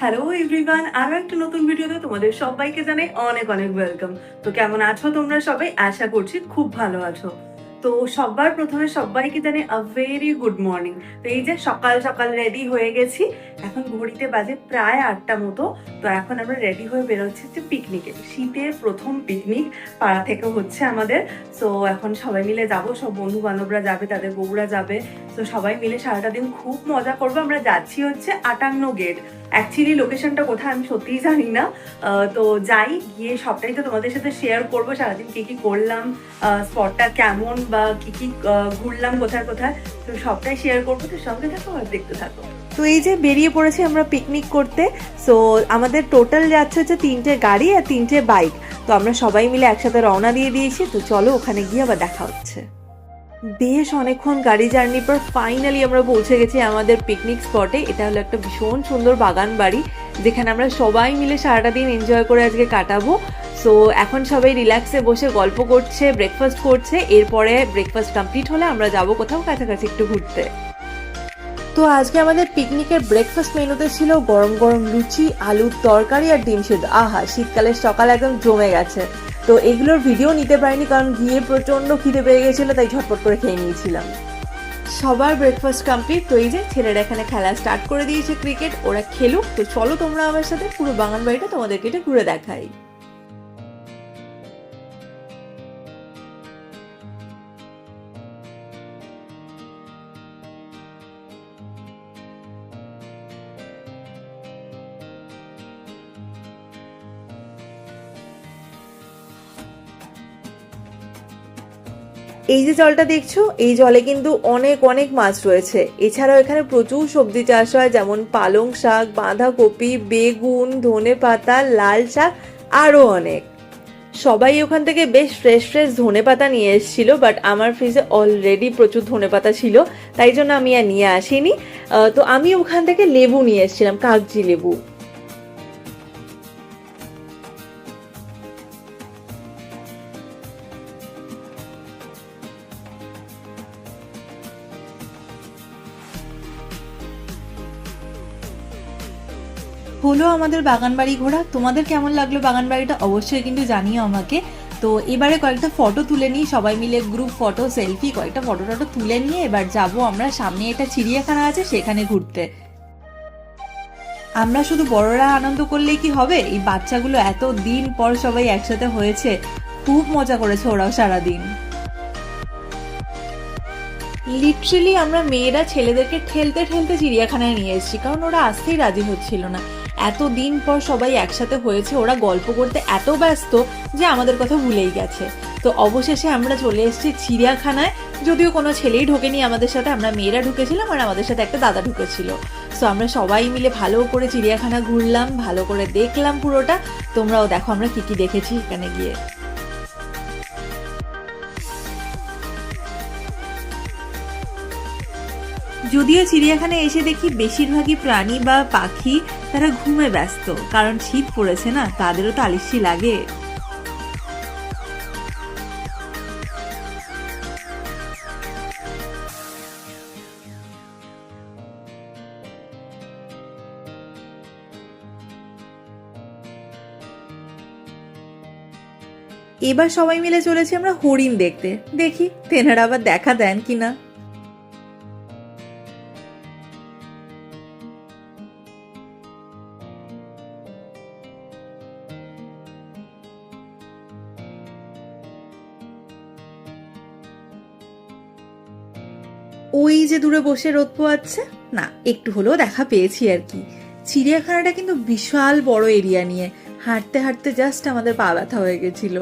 Hello everyone আরও একটা নতুন ভিডিওতে তোমাদের সবাইকে জানাই অনেক অনেক ওয়েলকাম তো কেমন আছো তোমরা সবাই? আশা করছি খুব ভালো আছো। তো সবার প্রথমে সবাইকে জানাই আ ভেরি গুড মর্নিং তো এই যে সকাল সকাল রেডি হয়ে গেছি। এখন ঘড়িতে বাজে প্রায় আটটা মতো। তো এখন আমরা রেডি হয়ে বেরোচ্ছি যে পিকনিকে শীতের প্রথম পিকনিক পাড়া থেকে হচ্ছে আমাদের। তো এখন সবাই মিলে যাব। সব বন্ধু বান্ধবরা যাবে, তাদের বউরা যাবে। তো সবাই মিলে সারাটা দিন খুব মজা করব। আমরা যাচ্ছি হচ্ছে আটান্ন গেট অ্যাকচুয়ালি লোকেশনটা কোথায় আমি সত্যিই জানি না। তো যাই, গিয়ে সবটাই তো তোমাদের সাথে শেয়ার করব। সারাদিন কি কি করলাম স্পটটা কেমন বা কি কি ঘুরলাম কোথায় কোথায়, তো সবটাই শেয়ার করব, তো সঙ্গে থাকো আর দেখতে থাকো। তো এই যে বেরিয়ে পড়েছি আমরা পিকনিক করতে সো আমাদের টোটাল যাচ্ছে হচ্ছে তিনটে গাড়ি আর তিনটে বাইক তো আমরা সবাই মিলে একসাথে রওনা দিয়ে দিয়েছি, তো চলো ওখানে গিয়ে আবার দেখা হচ্ছে। বেশ অনেকক্ষণ গাড়ি জার্নির পর ফাইনালি আমরা পৌঁছে গেছি আমাদের পিকনিক স্পটে এটা হলো একটা ভীষণ সুন্দর বাগান বাড়ি, যেখানে আমরা সবাই মিলে সারাটা দিন এনজয় করে আজকে কাটাবো। সো এখন সবাই রিল্যাক্সে বসে গল্প করছে ব্রেকফাস্ট করছে, এরপরে ব্রেকফাস্ট কমপ্লিট হলে আমরা যাব কোথাও কাছাকাছি একটু ঘুরতে। তো আজকে আমাদের পিকনিকের ব্রেকফাস্ট মেনুতে ছিল গরম গরম লুচি, আলুর তরকারি আর ডিম সিদ্ধ। আহা, শীতকালের সকাল একদম জমে গেছে। তো এগুলোর ভিডিও নিতে পারিনি কারণ গিয়ে প্রচণ্ড খিদে পেয়ে গেছিল, তাই ঝটপট করে খেয়ে নিয়েছিলাম। সবার ব্রেকফাস্ট কমপ্লিট তো এই যে ছেলেরা এখানে খেলা স্টার্ট করে দিয়েছে ক্রিকেট ওরা খেলুক। তো চলো তোমরা আমার সাথে পুরো বাগান বাড়িটা তোমাদেরকে এটা ঘুরে দেখাই। এই যে জলটা দেখছ, এই জলে কিন্তু অনেক অনেক মাছ রয়েছে। এছাড়াও এখানে প্রচুর সবজি চাষ হয়, যেমন পালং শাক, বাঁধাকপি, বেগুন, ধনে পাতা, লাল শাক, আরও অনেক। সবাই ওখান থেকে বেশ ফ্রেশ ফ্রেশ ধনে পাতা নিয়ে এসেছিল বাট আমার ফ্রিজে অলরেডি প্রচুর ধনে পাতা ছিল, তাই জন্য আমি আর নিয়ে আসিনি। তো আমি ওখান থেকে লেবু নিয়ে এসেছিলাম, কাগজি লেবু। হলো আমাদের বাগান বাড়ি ঘোরা। তোমাদের কেমন লাগল বাগান বাড়িটা অবশ্যই কিন্তু জানিও আমাকে। তো এবারে কয়েকটা ফটো তুলে নিই, সবাই মিলে গ্রুপ ফটো সেলফি কয়েকটা ফটো টটো তুলে নিয়ে এবার যাব আমরা। সামনে একটা চিড়িয়াখানা আছে, সেখানে ঘুরতে। আমরা শুধু বড়রা আনন্দ করলেই কি হবে? এই বাচ্চাগুলো এত দিন পর সবাই একসাথে হয়েছে। খুব মজা করেছে ওরাও সারাদিন। লিটারেলি আমরা মেয়েরা ছেলেদেরকে ঠেলতে ঠেলতে চিড়িয়াখানায় নিয়ে এসেছি, কারণ ওরা আসতেই রাজি হচ্ছিল না। এত দিন পর সবাই একসাথে হয়েছে, ওরা গল্প করতে এত ব্যস্ত যে আমাদের কথা ভুলেই গেছে। তো অবশেষে আমরা চলে এসেছি চিড়িয়াখানায়, যদিও কোনো ছেলেই ঢোকেনি আমাদের সাথে, আমরা মেয়েরা ঢুকেছিলাম আর আমাদের সাথে একটা দাদা ঢুকেছিল। সো আমরা সবাই মিলে ভালো করে চিড়িয়াখানা ঘুরলাম, ভালো করে দেখলাম পুরোটা। তোমরাও দেখো আমরা কি কি দেখেছি এখানে গিয়ে। যদিও চিড়িয়াখানায় এসে দেখি বেশিরভাগই প্রাণী বা পাখি তারা ঘুমে ব্যস্ত, কারণ শীত পড়েছে না, তাদেরও তো আলিস্যি লাগে। এবার সবাই মিলে চলেছি আমরা হরিণ দেখতে। দেখি, তেনারা আবার দেখা দেন কিনা। ওই যে দূরে বসে রোদ পোয়াচ্ছে? না, একটু হলেও দেখা পেয়েছি আর কি। চিড়িয়াখানাটা কিন্তু বিশাল বড় এরিয়া নিয়ে। হাঁটতে হাঁটতে জাস্ট আমাদের পা ব্যথা হয়ে গেছিল।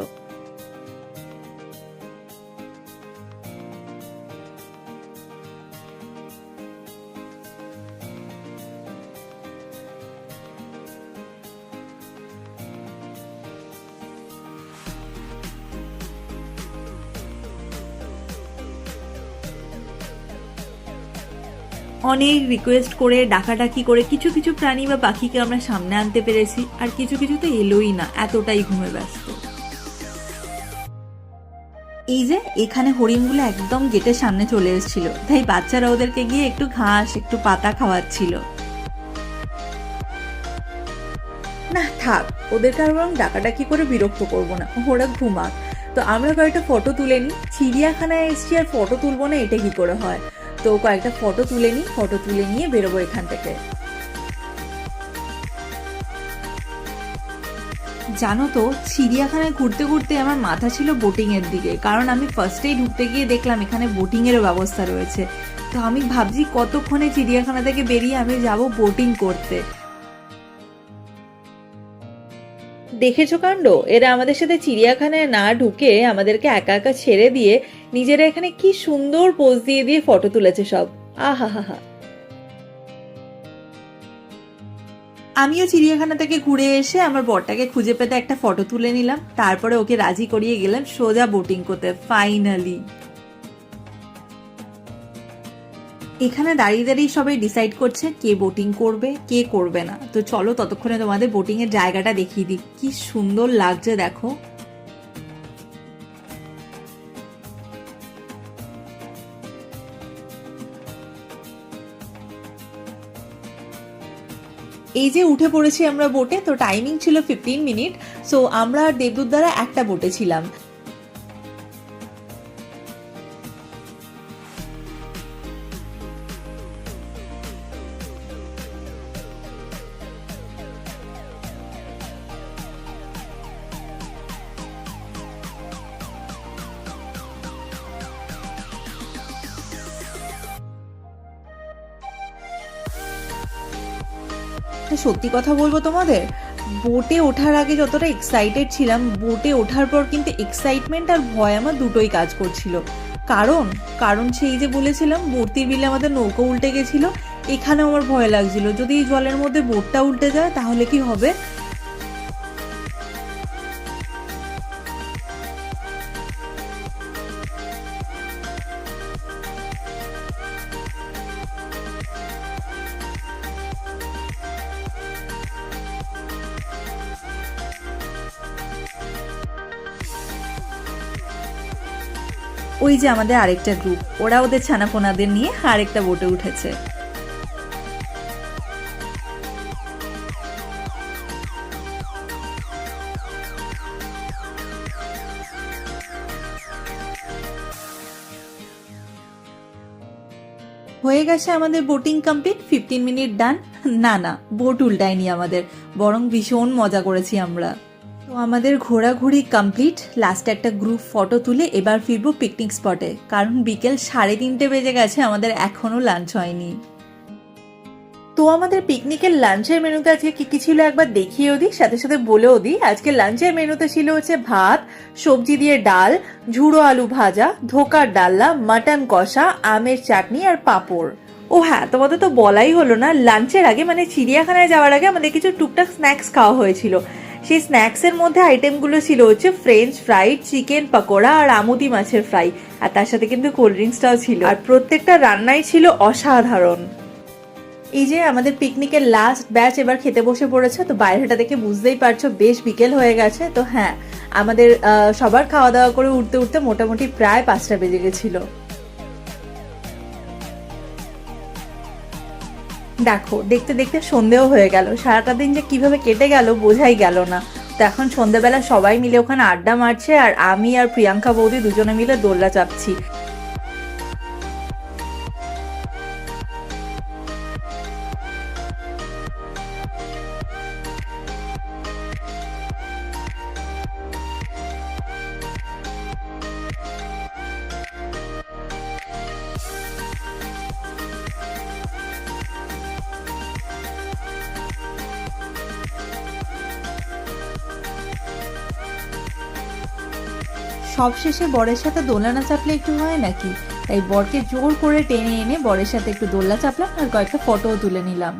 অনেক রিকোয়েস্ট করে, ডাকাডাকি করে কিছু কিছু প্রাণী বা পাখিকে আমরা সামনে আনতে পেরেছি, আর কিছু কিছু তো এলোই না, এতটাই ঘুমে ব্যস্ত। এই যে, এখানে হরিণগুলো একদম গেটের সামনে চলে এসেছিল। তাই বাচ্চারা ওদেরকে গিয়ে একটু ঘাস, একটু পাতা খাওয়াচ্ছিল। না, থাক, ওদেরকে আর বরং ডাকাডাকি করে বিরক্ত করব না, ওরা ঘুমাক। তো আমরা কয়েকটা ফটো তুলে নিই। চিড়িয়াখানায় এসছি আর ফটো তুলবো না, এটা কি করে হয়? তো কয়েকটা ফটো তুলে নিই ফটো তুলে নিয়ে বেরোবো এখান থেকে। জানো তো, চিড়িয়াখানায় ঘুরতে ঘুরতে আমার মাথা ছিল বোটিং এর দিকে, কারণ আমি ফার্স্টেই ঢুকতে গিয়ে দেখলাম এখানে বোটিং এর ব্যবস্থা রয়েছে। তো আমি ভাবছি কতক্ষণে চিড়িয়াখানা থেকে বেরিয়ে আমি যাব বোটিং করতে। দেখেছ কাণ্ড? এরা আমাদের সাথে চিড়িয়াখানায় না ঢুকে আমাদেরকে একা একা ছেড়ে দিয়ে নিজেরা এখানে কি সুন্দর পোজ দিয়ে দিয়ে ফটো তুলেছে সব। আহা হা হা আমিও চিড়িয়াখানা থেকে ঘুরে এসে আমার বরটাকে খুঁজে পেতে একটা ফটো তুলে নিলাম। তারপরে ওকে রাজি করিয়ে গেলাম সোজা বোটিং করতে ফাইনালি এখানে দাঁড়িয়ে দাঁড়িয়ে সবাই ডিসাইড করছে কে বোটিং করবে, কে করবে না। তো চলো ততক্ষণে তোমাদের বোটিং এর জায়গাটা দেখিয়ে দিই। কি সুন্দর লাগছে দেখো। এই যে উঠে পড়েছি আমরা বোটে তো টাইমিং ছিল ফিফটিন মিনিট সো আমরা আর দেবদূত দ্বারা একটা বোটে ছিলাম। একটা সত্যি কথা বলব তোমাদের? বোটে ওঠার আগে যতটা এক্সাইটেড ছিলাম, বোটে ওঠার পর কিন্তু এক্সাইটমেন্ট আর ভয় আমার দুটোই কাজ করছিল। কারণ কারণ সেই যে বলেছিলাম ভর্তির বিলে আমাদের নৌকো উল্টে গেছিল এখানে আমার ভয় লাগছিল। যদি জলের মধ্যে বোটটা উল্টে যায়, তাহলে কি হবে? ওই যে আমাদের আরেকটা গ্রুপ ওরা ওদের ছানাপোনাদের নিয়ে আরেকটা বোটে উঠেছে। হয়ে গেছে আমাদের boating complete fifteen minute done না না বোট উল্টায়নি আমাদের, বরং ভীষণ মজা করেছি আমরা। তো আমাদের ঘোরাঘুরি কমপ্লিট লাস্টে একটা গ্রুপ ফটো তুলে এবার ফিরবো পিকনিক স্পটে কারণ বিকেল সাড়ে তিনটে বেজে গেছে, আমাদের এখনও লাঞ্চ হয়নি। তো আমাদের পিকনিকের লাঞ্চের মেনুতে আজকে কি কি ছিল একবার দেখিয়েও দিই, সাথে সাথে বলেও দিই। আজকে লাঞ্চের মেনুতে ছিল হচ্ছে ভাত, সবজি দিয়ে ডাল, ঝুড়ো আলু ভাজা, ধোকার ডাল্লা মাটন কষা, আমের চাটনি আর পাঁপড়। ও হ্যাঁ তোমাদের তো বলাই হলো না লাঞ্চের আগে মানে চিড়িয়াখানায় যাওয়ার আগে আমাদের কিছু টুকটাক স্ন্যাক্স খাওয়া হয়েছিল। সেই স্ন্যাক্সের মধ্যে আইটেমগুলো ছিল হচ্ছে ফ্রেঞ্চ ফ্রাইড চিকেন পকোড়া আর আমুদি মাছের ফ্রাই আর তার সাথে কিন্তু কোল্ড ড্রিঙ্কসটাও ছিল। আর প্রত্যেকটা রান্নাই ছিল অসাধারণ। এই যে আমাদের পিকনিকের লাস্ট ব্যাচ এবার খেতে বসে পড়েছে, তো বাইরেটা দেখে বুঝতেই পারছ, বেশ বিকেল হয়ে গেছে। তো হ্যাঁ আমাদের সবার খাওয়া দাওয়া করে উঠতে উঠতে মোটামুটি প্রায় পাঁচটা বেজে গেছিল। দেখো, দেখতে দেখতে সন্ধেও হয়ে গেল। সারাটা দিন যে কীভাবে কেটে গেল বোঝাই গেল না। তো এখন সন্ধেবেলা সবাই মিলে ওখানে আড্ডা মারছে আর আমি আর প্রিয়াঙ্কা বৌদি দুজনে মিলে দোল্লা চাপছি। সবশেষে বরের সাথে দোলনা চাপলে একটু হয় নাকি? তাই বরকে জোর করে টেনে এনে বরের সাথে একটু দোলনা চাপলাম আর কয়েকটা ফটোও তুলে নিলাম।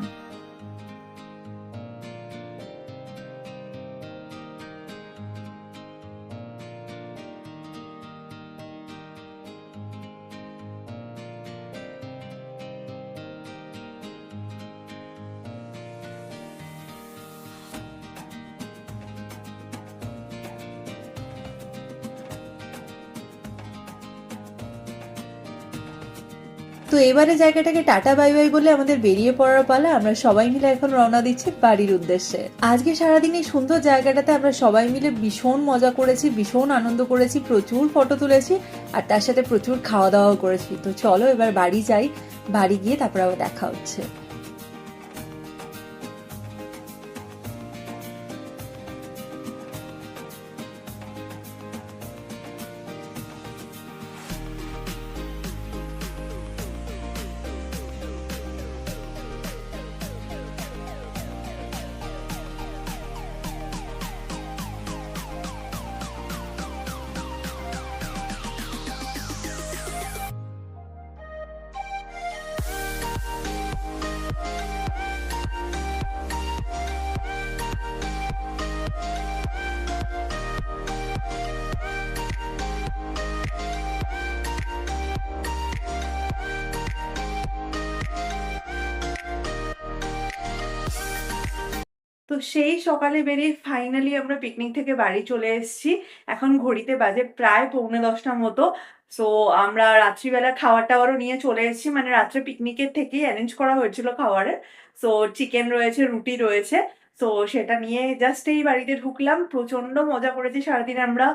তো এবারে জায়গাটাকে টাটা, বাই বাই বলে আমাদের বেরিয়ে পড়ার পালা আমরা সবাই মিলে এখন রওনা দিচ্ছি বাড়ির উদ্দেশ্যে। আজকে সারাদিন এই সুন্দর জায়গাটাতে আমরা সবাই মিলে ভীষণ মজা করেছি, ভীষণ আনন্দ করেছি, প্রচুর ফটো তুলেছি, আর তার সাথে প্রচুর খাওয়া দাওয়াও করেছি। তো চলো এবার বাড়ি যাই, বাড়ি গিয়ে তারপর আবার দেখা হচ্ছে। তো সেই সকালে বেরিয়ে ফাইনালি আমরা পিকনিক থেকে বাড়ি চলে এসেছি। এখন ঘড়িতে বাজে প্রায় পৌনে দশটার মতো। সো আমরা রাত্রিবেলা খাওয়ার টাওয়ারও নিয়ে চলে এসেছি। মানে রাত্রে পিকনিকের থেকেই অ্যারেঞ্জ করা হয়েছিল খাওয়ারের। সো চিকেন রয়েছে, রুটি রয়েছে। সো সেটা নিয়ে জাস্ট এই বাড়িতে ঢুকলাম প্রচণ্ড মজা করেছি। সারাদিন আমরা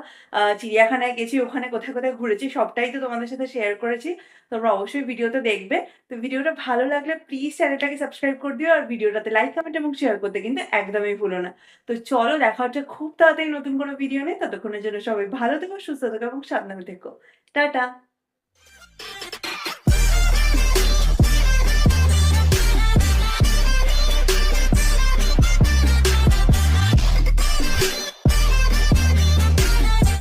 চিড়িয়াখানায় গেছি, ওখানে কোথায় কোথায় ঘুরেছি, সবটাই তো তোমাদের সাথে শেয়ার করেছি। তোমরা অবশ্যই ভিডিওতে দেখবে। তো ভিডিওটা ভালো লাগলে প্লিজ চ্যানেলটাকে সাবস্ক্রাইব করে দিও আর ভিডিওটাতে লাইক কমেন্ট এবং শেয়ার করতে কিন্তু একদমই ভুলো না। তো চলো দেখা হচ্ছে খুব তাড়াতাড়ি নতুন কোনো ভিডিও নেই ততক্ষণের জন্য সবাই ভালো থেকো, সুস্থ থেকো এবং সাবধানে থেকো। টাটা!